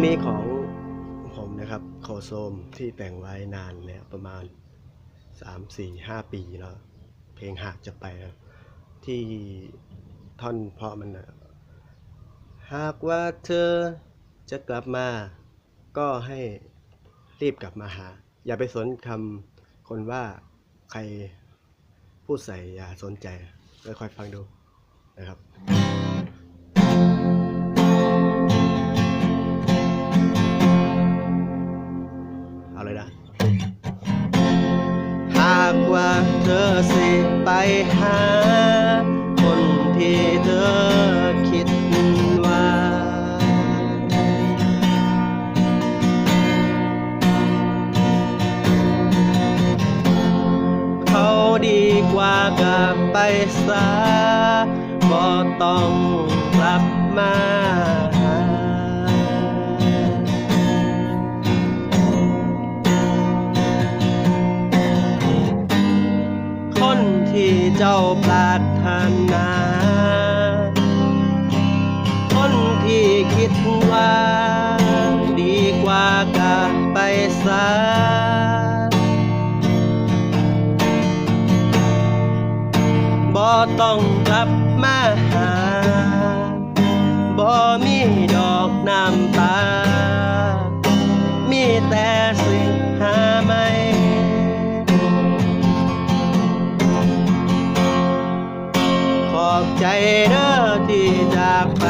ลงนี้ของผมนะครับ โคโซมที่แต่งไว้นานแล้วประมาณสามสี่ห้าปีแล้ว เพลงหากจะไปครับที่ท่อนเพาะมันนะหากว่าเธอจะกลับมา ก็ให้รีบกลับมาหา อย่าไปสนคำคนว่าใครพูดใส่อย่าสนใจค่อยๆฟังดูนะครับ หา คนที่เธอคิดว่า เขาดีกว่ากลับไปซะบ่ต้องกลับมา เจ้าปรารถนา คนที่คิดว่าดีกว่าการไปซะบ่ต้องกลับมาหาบ่มีดอกน้ำตา อบใจเด้อที่จากไป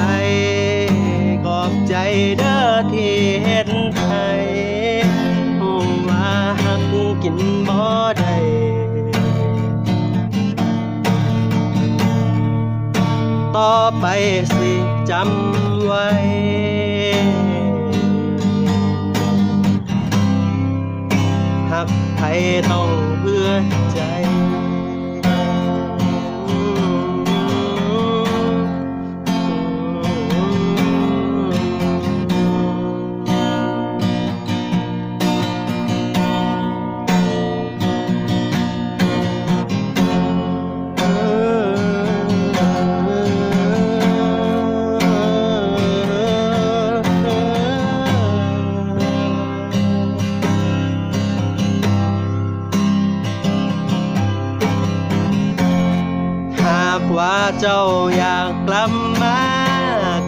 ขอบใจเด้อที่เห็นไทยหูว่าหักกินบ่ได้ต่อไปสิจำไว้ หักไทยต้องเพื่อ ว่าเจ้าอยากกลับมา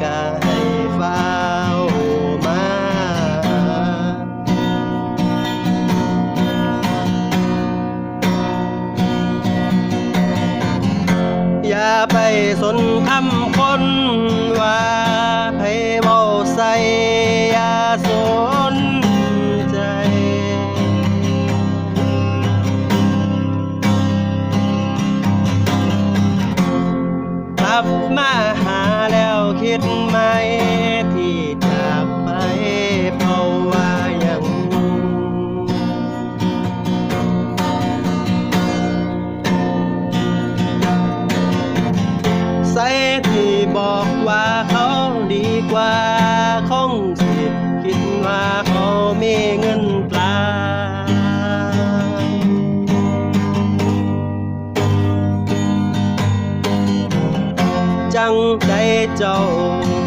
ก็ให้เฝ้ามาอย่าไปสนคำ มาหาแล้วคิดไหมที่จากไปเพราะว่ายังใส่ที่บอกว่าเขาดีกว่าคงสิคิดว่าเขามีเงิน ไ